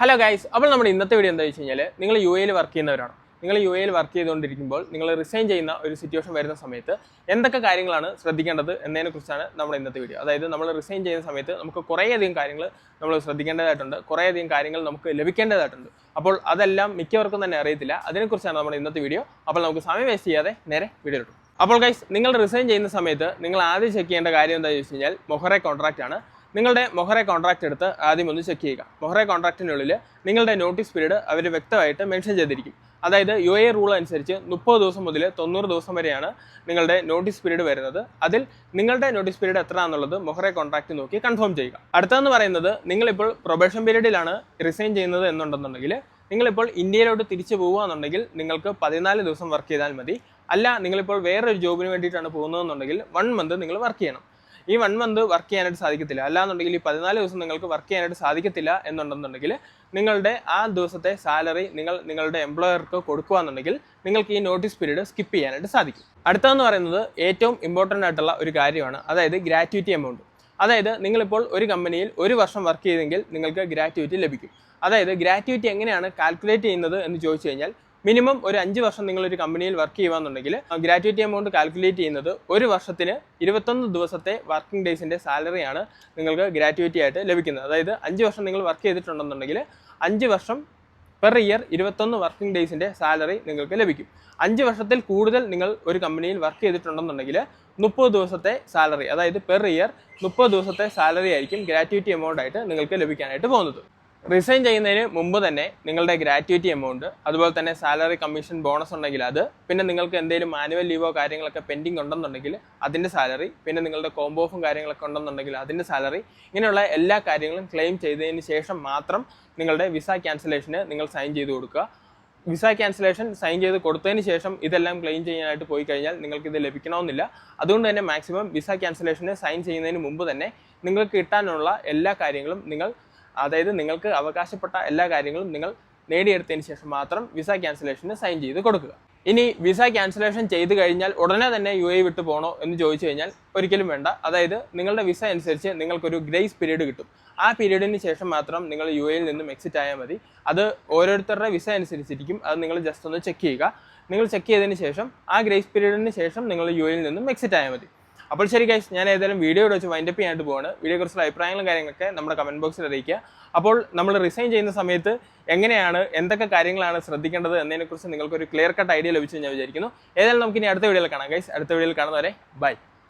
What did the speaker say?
Hello guys അപ്പോൾ നമ്മുടെ ഇന്നത്തെ വീഡിയോ എന്താ വെച്ച് കഴിഞ്ഞാൽ നിങ്ങൾ യു എയിൽ വർക്ക് ചെയ്യുന്നവരാണ്. നിങ്ങൾ യു എയിൽ വർക്ക് ചെയ്തുകൊണ്ടിരിക്കുമ്പോൾ നിങ്ങൾ റിസൈൻ ചെയ്യുന്ന ഒരു സിറ്റുവേഷൻ വരുന്ന സമയത്ത് എന്തൊക്കെ കാര്യങ്ങളാണ് ശ്രദ്ധിക്കേണ്ടത് എന്നതിനെക്കുറിച്ചാണ് നമ്മുടെ ഇന്നത്തെ വീഡിയോ അതായത് നമ്മൾ റിസൈൻ ചെയ്യുന്ന സമയത്ത് നമുക്ക് കുറേയധികം കാര്യങ്ങൾ നമ്മൾ ശ്രദ്ധിക്കേണ്ടതായിട്ടുണ്ട്. കുറേയധികം കാര്യങ്ങൾ നമുക്ക് ലഭിക്കേണ്ടതായിട്ടുണ്ട്. അപ്പോൾ അതെല്ലാം മിക്കവർക്കും തന്നെ അറിയത്തില്ല. അതിനെക്കുറിച്ചാണ് നമ്മുടെ ഇന്നത്തെ വീഡിയോ അപ്പോൾ നമുക്ക് സമയം വേസ്റ്റ് ചെയ്യാതെ നേരെ വീഡിയോ ഇട്ടു. അപ്പോൾ ഗൈസ് നിങ്ങൾ റിസൈൻ ചെയ്യുന്ന സമയത്ത് നിങ്ങൾ ആദ്യം ചെക്ക് ചെയ്യേണ്ട കാര്യം എന്താണെന്ന് വെച്ച് കഴിഞ്ഞാൽ മൊഹറെ കോൺട്രാക്റ്റ് ആണ്. നിങ്ങളുടെ മൊഹറെ കോൺട്രാക്റ്റ് എടുത്ത് ആദ്യം ഒന്ന് ചെക്ക് ചെയ്യുക. മൊഹറെ കോൺട്രാക്റ്റിനുള്ളിൽ നിങ്ങളുടെ നോട്ടീസ് പീരീഡ് അവർ വ്യക്തമായിട്ട് മെൻഷൻ ചെയ്തിരിക്കും. അതായത് യു എ റൂൾ അനുസരിച്ച് മുപ്പത് ദിവസം മുതൽ തൊണ്ണൂറ് ദിവസം വരെയാണ് നിങ്ങളുടെ നോട്ടീസ് പീരീഡ് വരുന്നത്. അതിൽ നിങ്ങളുടെ നോട്ടീസ് പീരീഡ് എത്ര എന്നുള്ളത് മൊഹറെ കോൺട്രാക്റ്റ് നോക്കി കൺഫേം ചെയ്യുക. അടുത്തതെന്ന് പറയുന്നത് നിങ്ങളിപ്പോൾ പ്രൊബേഷൻ പീരീഡിലാണ് റിസൈൻ ചെയ്യുന്നത് എന്നുണ്ടെന്നുണ്ടെങ്കിൽ നിങ്ങളിപ്പോൾ ഇന്ത്യയിലോട്ട് തിരിച്ചു പോകുകയാണെന്നുണ്ടെങ്കിൽ നിങ്ങൾക്ക് പതിനാല് ദിവസം വർക്ക് ചെയ്താൽ മതി. അല്ല നിങ്ങളിപ്പോൾ വേറൊരു ജോബിന് വേണ്ടിയിട്ടാണ് പോകുന്നതെന്നുണ്ടെങ്കിൽ വൺ മന്ത് നിങ്ങൾ വർക്ക് ചെയ്യണം. ഈ വൺ മന്ത് വർക്ക് ചെയ്യാനായിട്ട് സാധിക്കത്തില്ല. അല്ലാന്നുണ്ടെങ്കിൽ ഈ പതിനാല് ദിവസം നിങ്ങൾക്ക് വർക്ക് ചെയ്യാനായിട്ട് സാധിക്കത്തില്ല എന്നുണ്ടെന്നുണ്ടെങ്കിൽ നിങ്ങളുടെ ആ ദിവസത്തെ സാലറി നിങ്ങൾ നിങ്ങളുടെ എംപ്ലോയർക്ക് കൊടുക്കുകയെന്നുണ്ടെങ്കിൽ നിങ്ങൾക്ക് ഈ നോട്ടീസ് പീരീഡ് സ്കിപ്പ് ചെയ്യാനായിട്ട് സാധിക്കും. അടുത്തതെന്ന് പറയുന്നത് ഏറ്റവും ഇമ്പോർട്ടന്റ് ആയിട്ടുള്ള ഒരു കാര്യമാണ്. അതായത് ഗ്രാറ്റുവിറ്റി എമൗണ്ട് അതായത് നിങ്ങളിപ്പോൾ ഒരു കമ്പനിയിൽ ഒരു വർഷം വർക്ക് ചെയ്തെങ്കിൽ നിങ്ങൾക്ക് ഗ്രാറ്റുവിറ്റി ലഭിക്കും. അതായത് ഗ്രാറ്റുവിറ്റി എങ്ങനെയാണ് കാൽക്കുലേറ്റ് ചെയ്യുന്നത് എന്ന് ചോദിച്ചു കഴിഞ്ഞാൽ മിനിമം ഒരു അഞ്ച് വർഷം നിങ്ങൾ ഒരു കമ്പനിയിൽ വർക്ക് ചെയ്യുകയാണെന്നുണ്ടെങ്കിൽ ഗ്രാറ്റുവിറ്റി എമൗണ്ട് കാൽക്കുലേറ്റ് ചെയ്യുന്നത് ഒരു വർഷത്തിന് ഇരുപത്തൊന്ന് ദിവസത്തെ വർക്കിംഗ് ഡേയ്സിന്റെ സാലറിയാണ് നിങ്ങൾക്ക് ഗ്രാറ്റുവിറ്റി ആയിട്ട് ലഭിക്കുന്നത്. അതായത് അഞ്ച് വർഷം നിങ്ങൾ വർക്ക് ചെയ്തിട്ടുണ്ടെന്നുണ്ടെങ്കിൽ അഞ്ച് വർഷം പെർ ഇയർ ഇരുപത്തൊന്ന് വർക്കിംഗ് ഡേയ്സിന്റെ സാലറി നിങ്ങൾക്ക് ലഭിക്കും. അഞ്ച് വർഷത്തിൽ കൂടുതൽ നിങ്ങൾ ഒരു കമ്പനിയിൽ വർക്ക് ചെയ്തിട്ടുണ്ടെന്നുണ്ടെങ്കിൽ മുപ്പത് ദിവസത്തെ സാലറി അതായത് പെർ ഇയർ മുപ്പത് ദിവസത്തെ സാലറി ആയിരിക്കും ഗ്രാറ്റുവിറ്റി എമൗണ്ട് ആയിട്ട് നിങ്ങൾക്ക് ലഭിക്കാനായിട്ട് പോകുന്നത്. റിസൈൻ ചെയ്യുന്നതിന് മുമ്പ് തന്നെ നിങ്ങളുടെ ഗ്രാറ്റുവിറ്റി എമൗണ്ട് അതുപോലെ തന്നെ സാലറി കമ്മീഷൻ ബോണസ് ഉണ്ടെങ്കിൽ അത് പിന്നെ നിങ്ങൾക്ക് എന്തെങ്കിലും മാനുവൽ ലീവോ കാര്യങ്ങളൊക്കെ പെൻഡിങ് ഉണ്ടെന്നുണ്ടെങ്കിൽ അതിന്റെ സാലറി പിന്നെ നിങ്ങളുടെ കോംബോ ഓഫും കാര്യങ്ങളൊക്കെ ഉണ്ടെന്നുണ്ടെങ്കിൽ അതിന്റെ സാലറി ഇങ്ങനെയുള്ള എല്ലാ കാര്യങ്ങളും ക്ലെയിം ചെയ്തതിന് ശേഷം മാത്രം നിങ്ങളുടെ വിസ ക്യാൻസലേഷന് നിങ്ങൾ സൈൻ ചെയ്ത് കൊടുക്കുക. വിസ ക്യാൻസലേഷൻ സൈൻ ചെയ്ത് കൊടുത്തതിന് ശേഷം ഇതെല്ലാം ക്ലെയിം ചെയ്യാനായിട്ട് പോയി കഴിഞ്ഞാൽ നിങ്ങൾക്ക് ഇത് ലഭിക്കണമെന്നില്ല. അതുകൊണ്ട് തന്നെ മാക്സിമം വിസ ക്യാൻസലേഷന് സൈൻ ചെയ്യുന്നതിന് മുമ്പ് തന്നെ നിങ്ങൾക്ക് കിട്ടാനുള്ള എല്ലാ കാര്യങ്ങളും നിങ്ങൾ അതായത് നിങ്ങൾക്ക് അവകാശപ്പെട്ട എല്ലാ കാര്യങ്ങളും നിങ്ങൾ നേടിയെടുത്തതിന് ശേഷം മാത്രം വിസ ക്യാൻസലേഷന് സൈൻ ചെയ്ത് കൊടുക്കുക. ഇനി വിസ ക്യാൻസലേഷൻ ചെയ്ത് കഴിഞ്ഞാൽ ഉടനെ തന്നെ യു എ വിട്ടു പോകണോ എന്ന് ചോദിച്ചു കഴിഞ്ഞാൽ ഒരിക്കലും വേണ്ട. അതായത് നിങ്ങളുടെ വിസ അനുസരിച്ച് നിങ്ങൾക്കൊരു ഗ്രേസ് പീരീഡ് കിട്ടും. ആ പീരീഡിന് ശേഷം മാത്രം നിങ്ങൾ യു എയിൽ നിന്നും എക്സിറ്റ് ആയാൽ മതി. അത് ഓരോരുത്തരുടെ വിസ അനുസരിച്ചിരിക്കും. അത് നിങ്ങൾ ജസ്റ്റ് ഒന്ന് ചെക്ക് ചെയ്യുക. നിങ്ങൾ ചെക്ക് ചെയ്തതിന് ശേഷം ആ ഗ്രേസ് പീരീഡിന് ശേഷം നിങ്ങൾ യു എയിൽ നിന്നും എക്സിറ്റ് ആയാൽ മതി. അപ്പോൾ ശരി ഗൈസ് ഞാൻ ഏതായാലും വീഡിയോ വെച്ച് വൈൻഡപ്പ് ചെയ്യാനായിട്ട് പോവാണ്. വീഡിയോയെക്കുറിച്ചുള്ള അഭിപ്രായങ്ങളും കാര്യങ്ങളൊക്കെ നമ്മുടെ കമന്റ് ബോക്സിൽ അറിയിക്കുക. അപ്പോൾ നമ്മൾ റിസൈൻ ചെയ്യുന്ന സമയത്ത് എങ്ങനെയാണ് എന്തൊക്കെ കാര്യങ്ങളാണ് ശ്രദ്ധിക്കേണ്ടത് എന്നതിനെക്കുറിച്ച് നിങ്ങൾക്കൊരു ക്ലിയർ കട്ട് ഐഡിയ ലഭിച്ചു ഞാൻ വിചാരിക്കുന്നു. ഏതായാലും നമുക്ക് ഇനി അടുത്ത വീഡിയോയിൽ കാണാം ഗൈസ് അടുത്ത വീഡിയോയിൽ കാണുന്നവരെ ബൈ